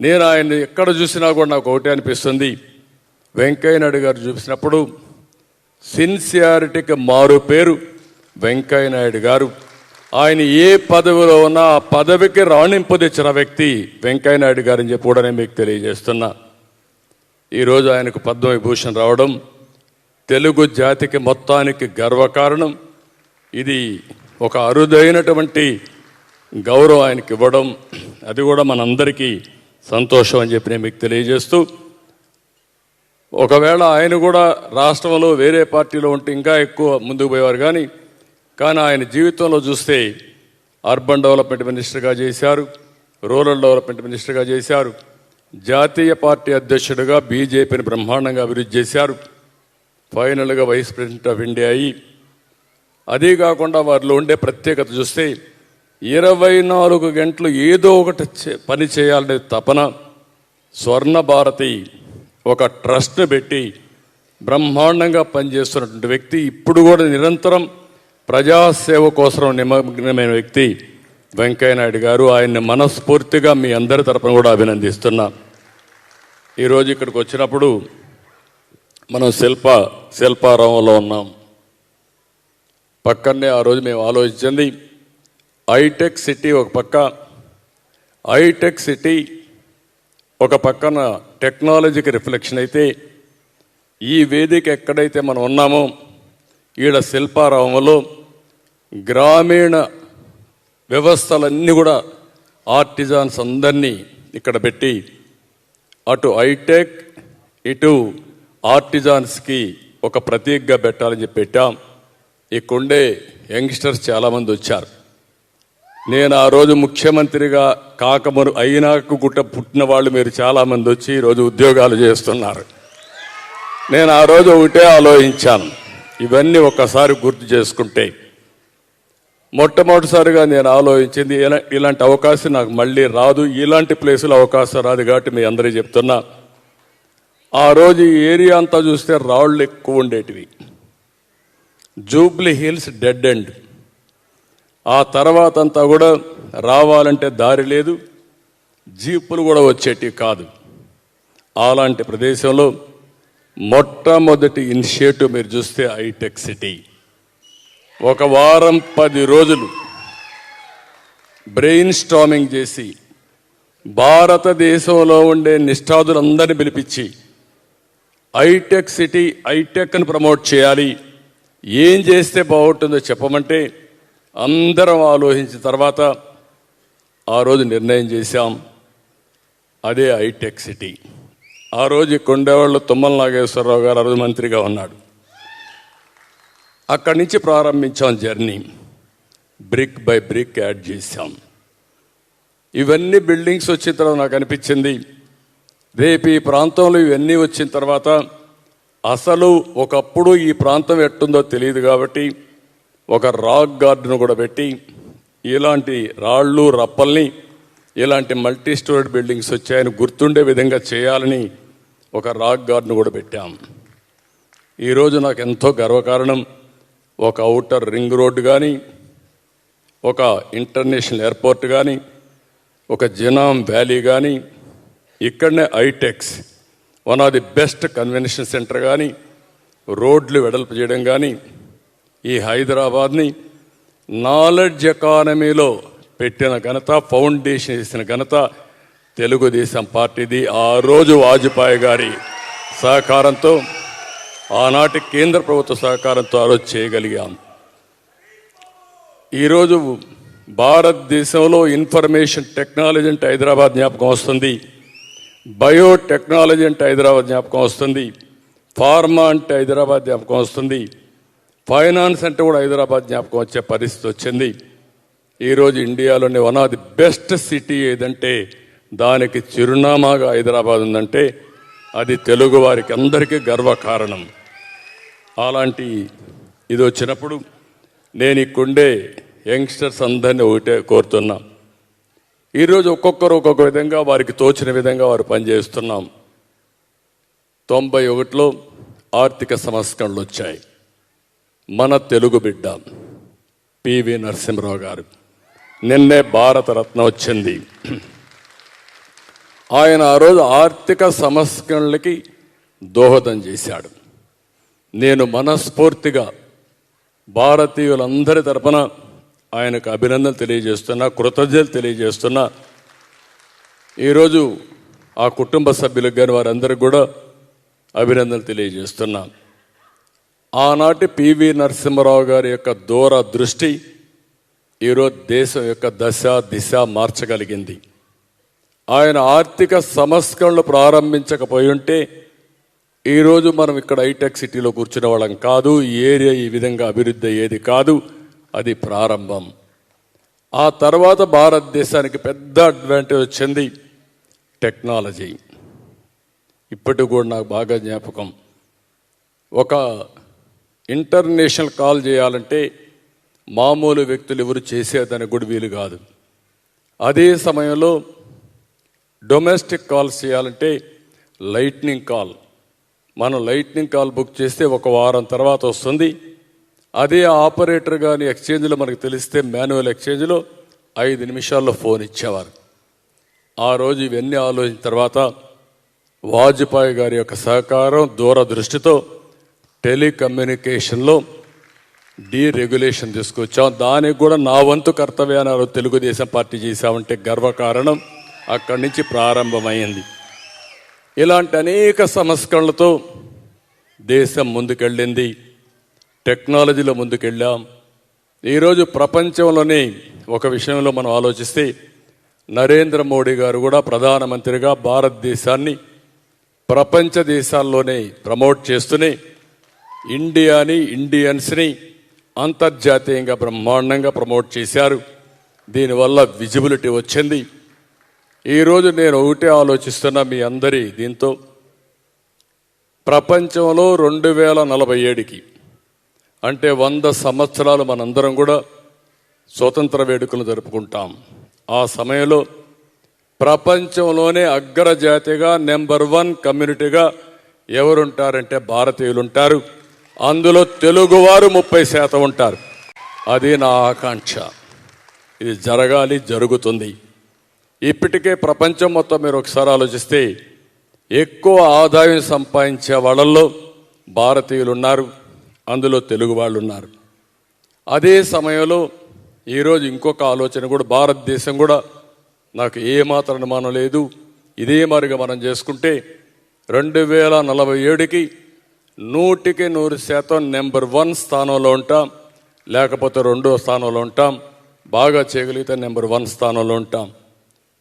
నేను ఆయన్ని ఎక్కడ చూసినా కూడా నాకు ఒకటే అనిపిస్తుంది. వెంకయ్య నాయుడు గారు చూసినప్పుడు సిన్సియారిటీకి మారు పేరు వెంకయ్య నాయుడు గారు. ఆయన ఏ పదవిలో ఉన్నా ఆ పదవికి రాణింపు తెచ్చిన వ్యక్తి వెంకయ్య నాయుడు గారని చెప్పి కూడా నేను మీకు తెలియజేస్తున్నా. ఈరోజు ఆయనకు పద్మవిభూషణ్ రావడం తెలుగు జాతికి మొత్తానికి గర్వకారణం. ఇది ఒక అరుదైనటువంటి గౌరవం ఆయనకి ఇవ్వడం. అది కూడా మనందరికీ సంతోషం అని చెప్పి నేను మీకు తెలియజేస్తూ ఒకవేళ ఆయన కూడా రాష్ట్రంలో వేరే పార్టీలో ఉంటే ఇంకా ఎక్కువ ముందుకు పోయేవారు కానీ కానీ ఆయన జీవితంలో చూస్తే అర్బన్ డెవలప్మెంట్ మినిస్టర్గా చేశారు రూరల్ డెవలప్మెంట్ మినిస్టర్గా చేశారు జాతీయ పార్టీ అధ్యక్షుడిగా బీజేపీని బ్రహ్మాండంగా అభివృద్ధి చేశారు ఫైనల్గా వైస్ ప్రెసిడెంట్ ఆఫ్ ఇండియా అయ్యి అదే కాకుండా వారిలో ఉండే ప్రత్యేకత చూస్తే ఇరవై నాలుగు గంటలు ఏదో ఒకటి చే- పని చేయాలనే తపన స్వర్ణ భారతి ఒక ట్రస్ట్ పెట్టి బ్రహ్మాండంగా పనిచేస్తున్నటువంటి వ్యక్తి ఇప్పుడు కూడా నిరంతరం ప్రజాసేవ కోసం నిమగ్నమైన వ్యక్తి వెంకయ్య నాయుడు గారు. ఆయన్ని మనస్ఫూర్తిగా మీ అందరి తరపున కూడా అభినందిస్తున్నా. ఈరోజు ఇక్కడికి వచ్చినప్పుడు మనం శిల్ప శిల్పారామంలో ఉన్నాం. పక్కనే ఆ రోజు మేము ఆలోచించింది హైటెక్ సిటీ ఒక పక్క హైటెక్ సిటీ ఒక పక్కన టెక్నాలజీకి రిఫ్లెక్షన్ అయితే ఈ వేదిక ఎక్కడైతే మనం ఉన్నామో ఈడ శిల్పారామంలో గ్రామీణ వ్యవస్థలన్నీ కూడా ఆర్టిజాన్స్ అందరినీ ఇక్కడ పెట్టి అటు హైటెక్ ఇటు ఆర్టిజాన్స్కి ఒక ప్రతీకగా పెట్టాలని చెప్పి పెట్టాం. ఇక్కడుండే యంగ్స్టర్స్ చాలామంది వచ్చారు. నేను ఆ రోజు ముఖ్యమంత్రిగా కాకమరు అయినాకు గుట్ట పుట్టిన వాళ్ళు మీరు చాలామంది వచ్చి ఈరోజు ఉద్యోగాలు చేస్తున్నారు. నేను ఆ రోజు ఒకటే ఆలోచించాను. ఇవన్నీ ఒక్కసారి గుర్తు చేసుకుంటే మొట్టమొదటిసారిగా నేను ఆలోచించింది ఇలాంటి అవకాశం నాకు మళ్ళీ రాదు. ఇలాంటి ప్లేసులో అవకాశం రాదు కాబట్టి మీ అందరూ చెప్తున్నా. ఆ రోజు ఏరియా అంతా చూస్తే రాళ్ళు ఎక్కువ ఉండేటివి. జూబ్లీ హిల్స్ డెడ్ అండ్ ఆ తర్వాత అంతా కూడా రావాలంటే దారి లేదు జీపులు కూడా వచ్చేటివి కాదు. అలాంటి ప్రదేశంలో మొట్టమొదటి ఇనిషియేటివ్ మీరు చూస్తే హైటెక్ సిటీ. ఒక వారం పది రోజులు బ్రెయిన్ స్టామింగ్ చేసి భారతదేశంలో ఉండే నిష్ఠాదులందరినీ పిలిపించి హైటెక్ సిటీ ఐటెక్ను ప్రమోట్ చేయాలి. ఏం చేస్తే బాగుంటుందో చెప్పమంటే అందరం ఆలోచించిన తర్వాత ఆ రోజు నిర్ణయం చేశాం. అదే హైటెక్ సిటీ. ఆ రోజు కొండేవాళ్ళు తుమ్మల నాగేశ్వరరావు గారు ఆ మంత్రిగా ఉన్నాడు. అక్కడి నుంచి ప్రారంభించాం journey. Brick by brick add చేశాం. ఇవన్నీ బిల్డింగ్స్ వచ్చిన తర్వాత నాకు అనిపించింది రేపు ఈ ప్రాంతంలో ఇవన్నీ వచ్చిన తర్వాత అసలు ఒకప్పుడు ఈ ప్రాంతం ఎట్టుందో తెలియదు కాబట్టి ఒక రాక్ గార్డును కూడా పెట్టి ఇలాంటి రాళ్ళు రప్పల్ని ఇలాంటి మల్టీ స్టోరీ బిల్డింగ్స్ వచ్చాయని గుర్తుండే విధంగా చేయాలని ఒక రాక్ గార్డును కూడా పెట్టాం. ఈరోజు నాకు ఎంతో గర్వకారణం. ఒక అవుటర్ రింగ్ రోడ్డు కానీ ఒక ఇంటర్నేషనల్ ఎయిర్పోర్ట్ కానీ ఒక జనాం వ్యాలీ కానీ ఇక్కడనే HITEX one of the best convention centre కానీ రోడ్లు వెడల్పు చేయడం కానీ ఈ హైదరాబాద్ని నాలెడ్జ్ ఎకానమీలో పెట్టిన ఘనత ఫౌండేషన్ చేసిన ఘనత తెలుగుదేశం పార్టీది. ఆ రోజు వాజ్పేయి గారి సహకారంతో ఆనాటి కేంద్ర ప్రభుత్వ సహకారంతో ఆ రోజు చేయగలిగాం. ఈరోజు భారతదేశంలో ఇన్ఫర్మేషన్ టెక్నాలజీ అంటే హైదరాబాద్ జ్ఞాపకం వస్తుంది. బయోటెక్నాలజీ అంటే హైదరాబాద్ జ్ఞాపకం వస్తుంది. ఫార్మా అంటే హైదరాబాద్ జ్ఞాపకం వస్తుంది. ఫైనాన్స్ అంటే కూడా హైదరాబాద్ జ్ఞాపకం వచ్చే పరిస్థితి వచ్చింది. ఈరోజు ఇండియాలోని one of the best city ఏదంటే దానికి చిరునామాగా హైదరాబాద్ ఉందంటే అది తెలుగు వారికి అందరికీ గర్వకారణం. అలాంటి ఇది వచ్చినప్పుడు నేను ఇక్కడుండే యంగ్స్టర్స్ అందరినీ ఒకటే కోరుతున్నా. ఈరోజు ఒక్కొక్కరు ఒక్కొక్క విధంగా వారికి తోచిన విధంగా వారు పనిచేస్తున్నాం. తొంభై ఒకటిలో ఆర్థిక సంస్కరణలు వచ్చాయి. మన తెలుగు బిడ్డ పివి నరసింహరావు గారు. నిన్నే భారతరత్న వచ్చింది. ఆయన ఆ రోజు ఆర్థిక సంస్కరణలకి దోహదం చేశాడు. నేను మనస్ఫూర్తిగా భారతీయులందరి తరపున ఆయనకు అభినందనలు తెలియజేస్తున్నా కృతజ్ఞతలు తెలియజేస్తున్నా. ఈరోజు ఆ కుటుంబ సభ్యులకు కానీ వారందరికీ కూడా అభినందనలు తెలియజేస్తున్నా. ఆనాటి పివి నరసింహరావు గారి యొక్క దూర దృష్టి ఈరోజు దేశం యొక్క దశ దిశ మార్చగలిగింది. ఆయన ఆర్థిక సంస్కరణలు ప్రారంభించకపోయి ఉంటే ఈరోజు మనం ఇక్కడ హైటెక్ సిటీలో కూర్చునే వాళ్ళం కాదు. ఈ ఏరియా ఈ విధంగా అభివృద్ధి అయ్యేది కాదు. అది ప్రారంభం. ఆ తర్వాత భారతదేశానికి పెద్ద అడ్వాంటేజ్ వచ్చింది టెక్నాలజీ ఇప్పటికి కూడా నాకు బాగా జ్ఞాపకం. ఒక ఇంటర్నేషనల్ కాల్ చేయాలంటే మామూలు వ్యక్తులు ఎవరు చేసేదని కూడా వీలు కాదు. అదే సమయంలో డొమెస్టిక్ కాల్స్ చేయాలంటే లైట్నింగ్ కాల్. మనం లైట్నింగ్ కాల్ బుక్ చేస్తే ఒక వారం తర్వాత వస్తుంది. అదే ఆపరేటర్ కానీ ఎక్స్చేంజ్లో మనకు తెలిస్తే మాన్యువల్ ఎక్స్చేంజ్లో ఐదు నిమిషాల్లో ఫోన్ ఇచ్చేవారు. ఆ రోజు ఇవన్నీ ఆలోచించిన తర్వాత వాజ్పేయి గారి యొక్క సహకారం దూరదృష్టితో టెలికమ్యూనికేషన్లో డీరెగ్యులేషన్ తీసుకొచ్చాం. దానికి కూడా నా వంతు కర్తవ్యాన్ని తెలుగుదేశం పార్టీ చేశామంటే గర్వకారణం అక్కడి నుంచి ప్రారంభమైంది. ఇలాంటి అనేక సంస్కరణలతో దేశం ముందుకెళ్ళింది. టెక్నాలజీలో ముందుకెళ్ళాం. ఈరోజు ప్రపంచంలోనే ఒక విషయంలో మనం ఆలోచిస్తే నరేంద్ర మోడీ గారు కూడా ప్రధానమంత్రిగా భారతదేశాన్ని ప్రపంచ దేశాల్లోనే ప్రమోట్ చేస్తూనే ఇండియాని ఇండియన్స్ని అంతర్జాతీయంగా బ్రహ్మాండంగా ప్రమోట్ చేశారు. దీనివల్ల విజిబిలిటీ వచ్చింది. ఈరోజు నేను ఒకటే ఆలోచిస్తున్న మీ అందరి దీంతో. ప్రపంచంలో రెండు వేల నలభై ఏడుకి అంటే వంద సంవత్సరాలు మనందరం కూడా స్వతంత్ర వేడుకలు జరుపుకుంటాం. ఆ సమయంలో ప్రపంచంలోనే అగ్రజాతిగా నెంబర్ వన్ కమ్యూనిటీగా ఎవరుంటారంటే భారతీయులు ఉంటారు అందులో తెలుగువారు ముప్పై శాతం ఉంటారు. అది నా ఆకాంక్ష. ఇది జరగాలి జరుగుతుంది. ఇప్పటికే ప్రపంచం మొత్తం మీరు ఒకసారి ఆలోచిస్తే ఎక్కువ ఆదాయం సంపాదించే వాళ్ళల్లో భారతీయులు ఉన్నారు అందులో తెలుగు వాళ్ళు ఉన్నారు అదే సమయంలో ఈరోజు ఇంకొక ఆలోచన కూడా భారతదేశం కూడా నాకు ఏమాత్రం అనుమానం లేదు. ఇదే మరిగా మనం చేసుకుంటే రెండు వేల నలభై ఏడుకి నూటికి నూరు శాతం నెంబర్ వన్ స్థానంలో ఉంటాం. లేకపోతే రెండో స్థానంలో ఉంటాం. బాగా చేయగలిగితే నెంబర్ వన్ స్థానంలో ఉంటాం.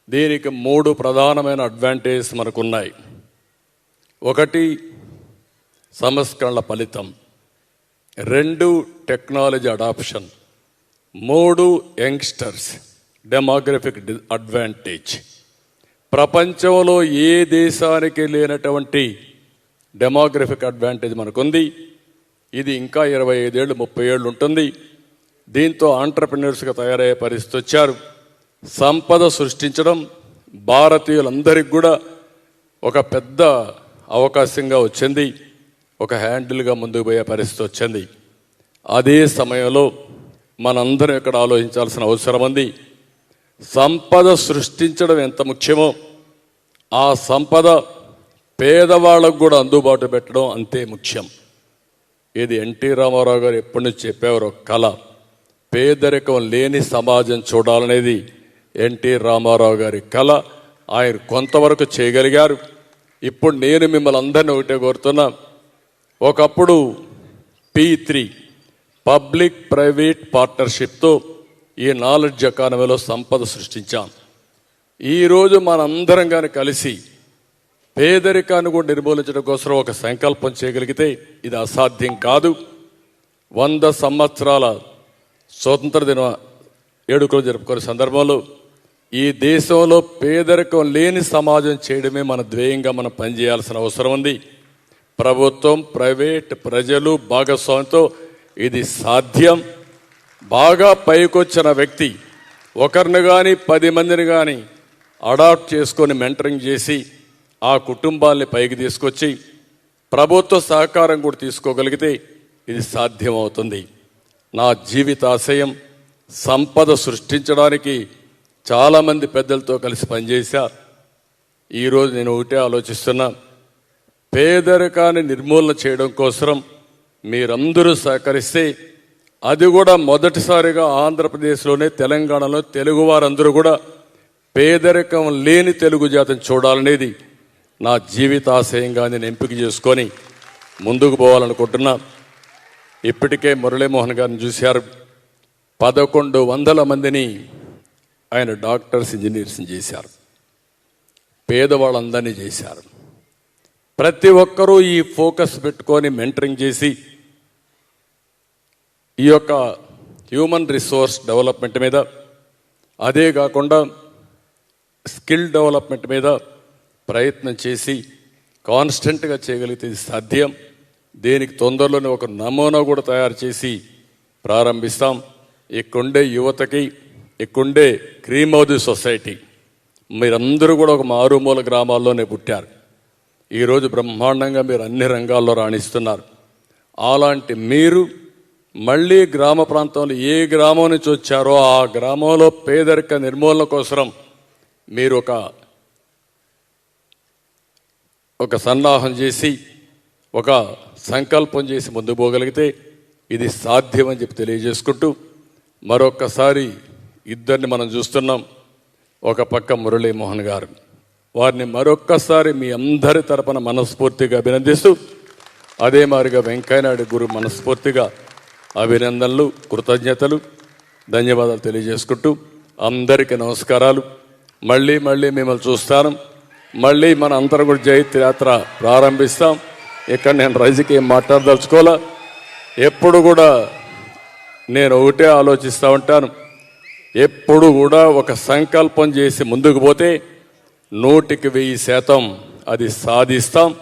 దీనికి మూడు ప్రధానమైన అడ్వాంటేజెస్ మనకున్నాయి. ఒకటి సంస్కరణల ఫలితం. రెండు టెక్నాలజీ అడాప్షన్. మూడు యంగ్స్టర్స్. Demographic advantage. ప్రపంచంలో ఏ దేశానికి లేనటువంటి డెమోగ్రఫిక్ అడ్వాంటేజ్ మనకుంది. ఇది ఇంకా ఇరవై ఐదేళ్ళు ముప్పై ఏళ్ళు ఉంటుంది. దీంతో ఆంటర్ప్రినర్స్గా తయారయ్యే పరిస్థితి వచ్చారు. సంపద సృష్టించడం భారతీయులందరికీ కూడా ఒక పెద్ద అవకాశంగా వచ్చింది. ఒక హ్యాండిల్గా ముందుకు పోయే పరిస్థితి వచ్చింది. అదే సమయంలో మనందరం ఇక్కడ ఆలోచించాల్సిన అవసరం ఉంది. సంపద సృష్టించడం ఎంత ముఖ్యమో ఆ సంపద పేదవాళ్ళకు కూడా అందుబాటు పెట్టడం అంతే ముఖ్యం. ఇది ఎన్టీ రామారావు గారు ఎప్పటి నుంచి చెప్పేవారు ఒక కళ. పేదరికం లేని సమాజం చూడాలనేది ఎన్టీ రామారావు గారి కళ. ఆయన కొంతవరకు చేయగలిగారు. ఇప్పుడు నేను మిమ్మల్ని అందరిని ఒకటే కోరుతున్నా. ఒకప్పుడు పి త్రీ పబ్లిక్ ప్రైవేట్ పార్ట్నర్షిప్తో ఈ నాలెడ్జ్ ఎకానమీలో సంపద సృష్టించాం. ఈరోజు మనందరం కానీ కలిసి పేదరికాన్ని కూడా నిర్మూలించడం కోసం ఒక సంకల్పం చేయగలిగితే ఇది అసాధ్యం కాదు. వంద సంవత్సరాల స్వతంత్ర దిన ఏడుకలు జరుపుకునే సందర్భంలో ఈ దేశంలో పేదరికం లేని సమాజం చేయడమే మన ధ్యేయంగా మనం పనిచేయాల్సిన అవసరం ఉంది. ప్రభుత్వం ప్రైవేట్ ప్రజలు భాగస్వామ్యంతో ఇది సాధ్యం. బాగా పైకొచ్చిన వ్యక్తి ఒకరిని కానీ పది మందిని కానీ అడాప్ట్ చేసుకొని మెంటరింగ్ చేసి ఆ కుటుంబాల్ని పైకి తీసుకొచ్చి ప్రభుత్వ సహకారం కూడా తీసుకోగలిగితే ఇది సాధ్యమవుతుంది. నా జీవితాశయం సంపద సృష్టించడానికి చాలామంది పెద్దలతో కలిసి పనిచేశా. ఈరోజు నేను ఒకటే ఆలోచిస్తున్నా. పేదరికాన్ని నిర్మూలన చేయడం కోసం మీరందరూ సహకరిస్తే అది కూడా మొదటిసారిగా ఆంధ్రప్రదేశ్లోనే తెలంగాణలో తెలుగు వారందరూ కూడా పేదరికం లేని తెలుగు జాతిని చూడాలనేది నా జీవితాశయంగా నేను ఎంపిక చేసుకొని ముందుకు పోవాలనుకుంటున్నా. ఇప్పటికే మురళీమోహన్ గారిని చూశారు. పదకొండు వందల మందిని ఆయన డాక్టర్స్ ఇంజనీర్స్ చేశారు. పేదవాళ్ళందరినీ చేశారు. ప్రతి ఒక్కరూ ఈ ఫోకస్ పెట్టుకొని మెంటరింగ్ చేసి ఈ యొక్క హ్యూమన్ రిసోర్స్ డెవలప్మెంట్ మీద అదే కాకుండా స్కిల్ డెవలప్మెంట్ మీద ప్రయత్నం చేసి కాన్స్టెంట్గా చేయగలిగితే ఇది సాధ్యం. దీనికి తొందరలోనే ఒక నమూనా కూడా తయారు చేసి ప్రారంభిస్తాం. ఇక్కడుండే యువతకి ఇక్కడుండే క్రీమౌది సొసైటీ మీరందరూ కూడా ఒక మారుమూల గ్రామాల్లోనే పుట్టారు. ఈరోజు బ్రహ్మాండంగా మీరు అన్ని రంగాల్లో రాణిస్తున్నారు. అలాంటి మీరు మళ్ళీ గ్రామ ప్రాంతంలో ఏ గ్రామం నుంచి వచ్చారో ఆ గ్రామంలో పేదరిక నిర్మూలన కోసం మీరు ఒక ఒక సన్నాహం చేసి ఒక సంకల్పం చేసి ముందు పోగలిగితే ఇది సాధ్యమని చెప్పి తెలియజేసుకుంటూ మరొక్కసారి ఇద్దరిని మనం చూస్తున్నాం. ఒక పక్క మురళీమోహన్ గారు. వారిని మరొక్కసారి మీ అందరి తరపున మనస్ఫూర్తిగా అభినందిస్తూ అదే మారిగా వెంకయ్యనాయుడు గురు మనస్ఫూర్తిగా అభినందనలు కృతజ్ఞతలు ధన్యవాదాలు తెలియజేసుకుంటూ అందరికీ నమస్కారాలు. మళ్ళీ మళ్ళీ మిమ్మల్ని చూస్తాను. మళ్ళీ మన అంతర్గుడి జయంతి యాత్ర ప్రారంభిస్తాం. ఇక్కడ నేను రాజకీయం మాట్లాడదలుచుకోవాలా? ఎప్పుడు కూడా నేను ఒకటే ఆలోచిస్తూ ఉంటాను. ఎప్పుడు కూడా ఒక సంకల్పం చేసి ముందుకు పోతే నూటికి వెయ్యి శాతం అది సాధిస్తాం.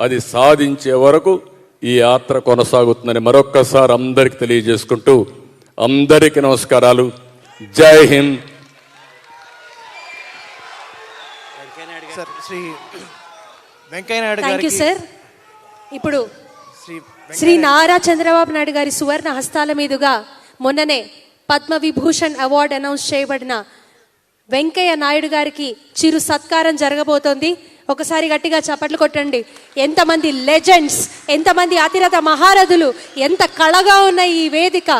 అది సాధించే వరకు ఈ యాత్ర కొనసాగుతుందని మరొక్కసారి అందరికి తెలియజేసుకుంటూ అందరికీ నమస్కారాలు. జై Hind. Sir Shri Venkaiah Naidu thank you sir ఇప్పుడు శ్రీ శ్రీ నారా చంద్రబాబు నాయుడు గారి సువర్ణ హస్తాల మీదుగా మొన్ననే పద్మ విభూషణ్ అవార్డు అనౌన్స్ చేయబడిన వెంకయ్య నాయుడు గారికి చిరు సత్కారం జరగబోతోంది. ఒకసారి గట్టిగా చప్పట్లు కొట్టండి. ఎంతమంది లెజెండ్స్ ఎంతమంది అతిరథ మహారథులు ఎంత కళగా ఉన్న ఈ వేదిక.